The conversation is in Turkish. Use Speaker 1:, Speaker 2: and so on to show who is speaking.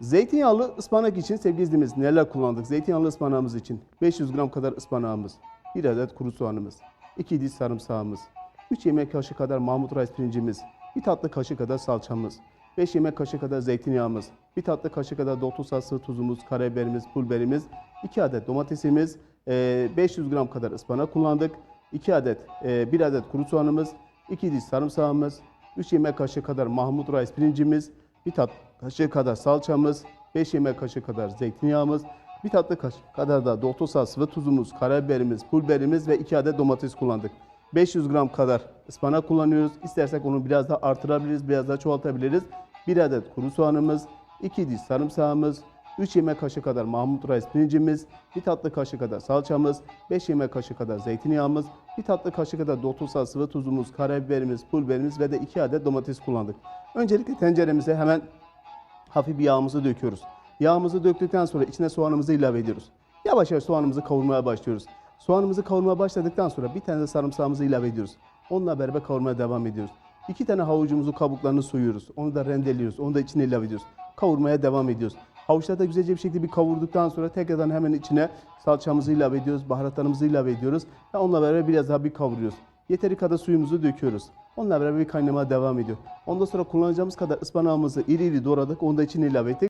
Speaker 1: Zeytinyağlı ıspanak için sevgili izleyicilerimiz neler kullandık? Zeytinyağlı ıspanağımız için 500 gram kadar ıspanağımız, 1 adet kuru soğanımız, 2 diş sarımsağımız, 3 yemek kaşığı kadar Mahmut Reis pirincimiz, 1 tatlı kaşığı kadar salçamız, 5 yemek kaşığı kadar zeytinyağımız, 1 tatlı kaşığı kadar doktor salçası tuzumuz, karabiberimiz, pul biberimiz, 2 adet domatesimiz, eee, 500 gram kadar ıspanak kullandık, 2 adet, 1 adet kuru soğanımız, 2 diş sarımsağımız, 3 yemek kaşığı kadar Mahmut Reis pirincimiz, 1 tatlı kaşığı kadar salçamız, 5 yemek kaşığı kadar zeytinyağımız, 1 tatlı kaşığı kadar da doktor ve tuzumuz, karabiberimiz, pul biberimiz ve 2 adet domates kullandık. 500 gram kadar ıspanak kullanıyoruz. İstersek onu biraz daha artırabiliriz, biraz daha çoğaltabiliriz. 1 adet kuru soğanımız, 2 diş sarımsağımız, 3 yemek kaşığı kadar Mahmut Reis pirincimiz, 1 tatlı kaşığı kadar salçamız, 5 yemek kaşığı kadar zeytinyağımız, 1 tatlı kaşığı kadar doktor salçası ve tuzumuz, karabiberimiz, pul biberimiz ve de 2 adet domates kullandık. Öncelikle tenceremize hemen hafif bir yağımızı döküyoruz. Yağımızı döktükten sonra içine soğanımızı ilave ediyoruz. Yavaş yavaş soğanımızı kavurmaya başlıyoruz. Soğanımızı kavurmaya başladıktan sonra bir tane de sarımsağımızı ilave ediyoruz. Onunla beraber kavurmaya devam ediyoruz. İki tane havucumuzu kabuklarını soyuyoruz. Onu da rendeliyoruz. Onu da içine ilave ediyoruz. Kavurmaya devam ediyoruz. Havuçları güzelce bir şekilde bir kavurduktan sonra tekrardan hemen içine salçamızı ilave ediyoruz. Baharatlarımızı ilave ediyoruz. Ve onunla beraber biraz daha bir kavuruyoruz. Yeteri kadar suyumuzu döküyoruz. Onunla beraber bir kaynamaya devam ediyor. Ondan sonra kullanacağımız kadar ıspanağımızı iri iri doğradık. Onu da içine ilave ettik.